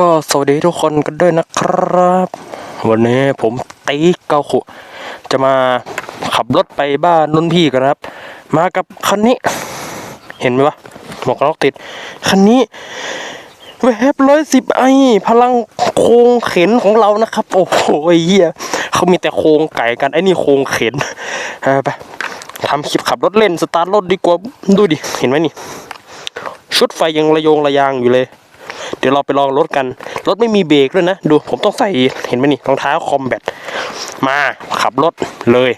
ก็สวัสดีทุกคนกันด้วยนะครับ วันนี้ผมตีเกาขุจะมาขับรถไปบ้านนุ่นพี่กันนะครับ มากับคันนี้ เห็นไหมวะหมวกน็อกติด คันนี้เวฟร้อยสิบไอพลังโครงเข็นของเรานะครับ โอ้โหเหี้ยเขามีแต่โครงไก่กันไอ้นี่โครงเข็นไปทำคลิปขับรถเล่นสตาร์ทรถดีกว่าดูดิเห็นไหมนี่ ชุดไฟยังระโยงระยางอยู่เลย เดี๋ยวเราไปลองรถกัน รถไม่มีเบรกด้วยนะ ดูผมต้องใส่เห็นไหมนี่รองเท้าคอมแบทมาขับรถเลย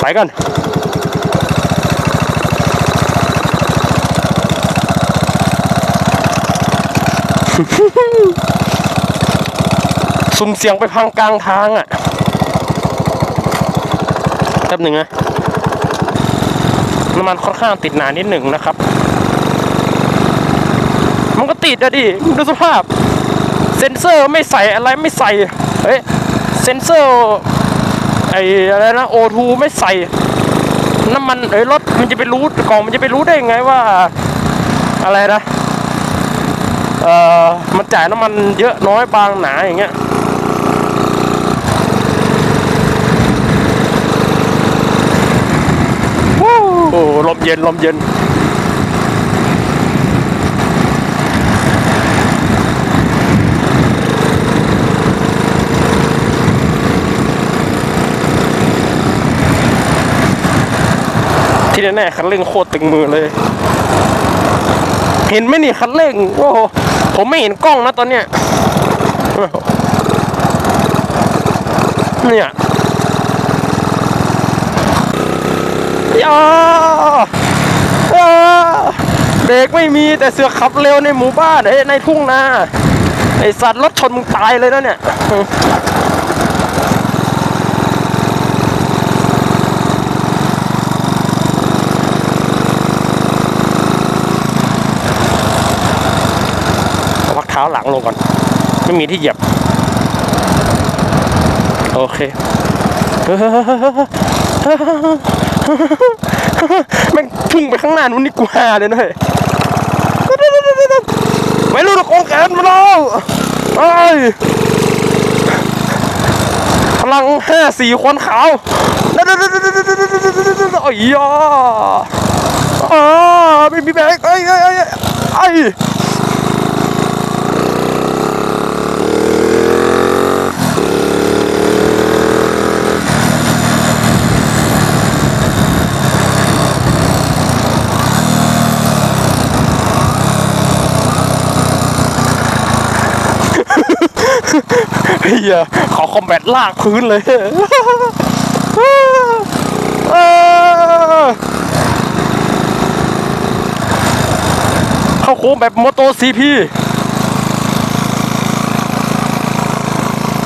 ไปกันสุ่มเสียงไปพังกลางทางอะแป๊บหนึ่งนะน้ำมันค่อนข้างติดหนานิดหนึ่งนะครับ มันก็ติดอะดิดูสภาพ เซนเซอร์ไม่ใส่อะไรไม่ใส่เฮ้ยเซนเซอร์ไอ้อะไรนะโอทูไม่ใส่น้ำมันเอ้ยรถมันจะไปรู้กล่องมันจะไปรู้ได้ยังไงว่า อะไรนะเอ่อมันจ่ายน้ำมันเยอะน้อยบางหนาอย่างเงี้ยโอ้ลมเย็นลมเย็น ที่แน่ๆคันเร่งโคตรตึงมือเลย เห็นไหมนี่คันเร่งโอ้โหผมไม่เห็นกล้องนะตอนเนี้ยเนี่ยยาย่าเบรกไม่มีแต่เสือขับเร็วในหมู่บ้านเอ้ในทุ่งนาไอสัตว์รถชนมึงตายเลยนะเนี่ย เอาพักเท้าหลังลงก่อน ไม่มีที่เหยียบ โอเคแม่งพุ่งไปข้างหน้านู้นนี่กูฮาเลยนะเฮ้ยไม่รู้ตะโกงแขนมาแล้วไอ้พลังห้าสี่คนขาวโอ้ยยาอ่าไม่มีแบกไอ้ไอ้ไอ้ เฮียขอคอมแบทลากพื้นเลยเข้าโค้งแบบมอโตซีพี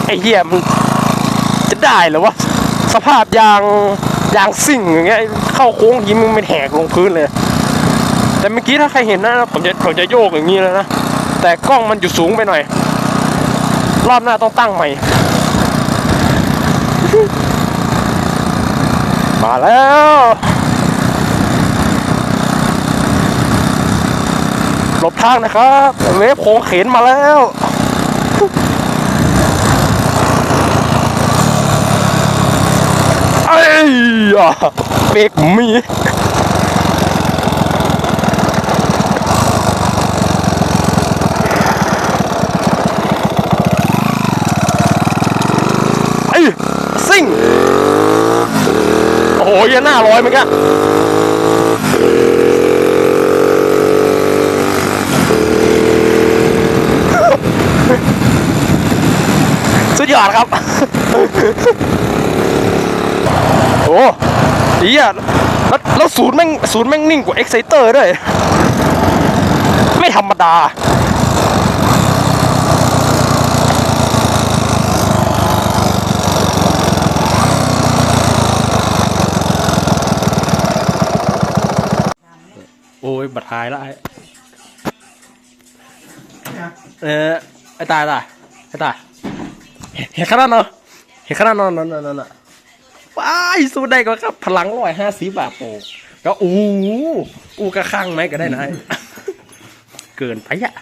ไอ้เหี้ยมันจะได้เหรอวะ สภาพยางยางซิ่งอย่างเงี้ยเข้าโค้งยิ้มงไม่แหกลงพื้นเลย แต่เมื่อกี้ถ้าใครเห็นนะผมจะผมจะโยกอย่างนี้เลยนะ แต่กล้องมันอยู่สูงไปหน่อย รอบหน้าต้องตั้งใหม่ มาแล้วหลบทางนะครับ เวฟโค้งเข็นมาแล้วไอ้ยเบรกมี ไอ้ย ซิ่ง โอ้โหยันหน้าลอยเหมือนกันสุดยอดครับ โอ้เหี้ยแล้วแล้วศูนย์แม่งศูนย์แม่งนิ่งกว่าเอ็กไซเตอร์ด้วย ไม่ธรรมดา บัดทายแล้วไอ้เออไอ้ตายตายไอ้ตายเห็นขนาดเนาะเห็นขนาดนั้นนั่นนั่นนั่นว้ายสู้ได้ก็ครับพลังร้อยห้าสิบบาทโอ้ก็อู้อู้กระข้างไหมก็ได้นะไอ้เกินไปอะ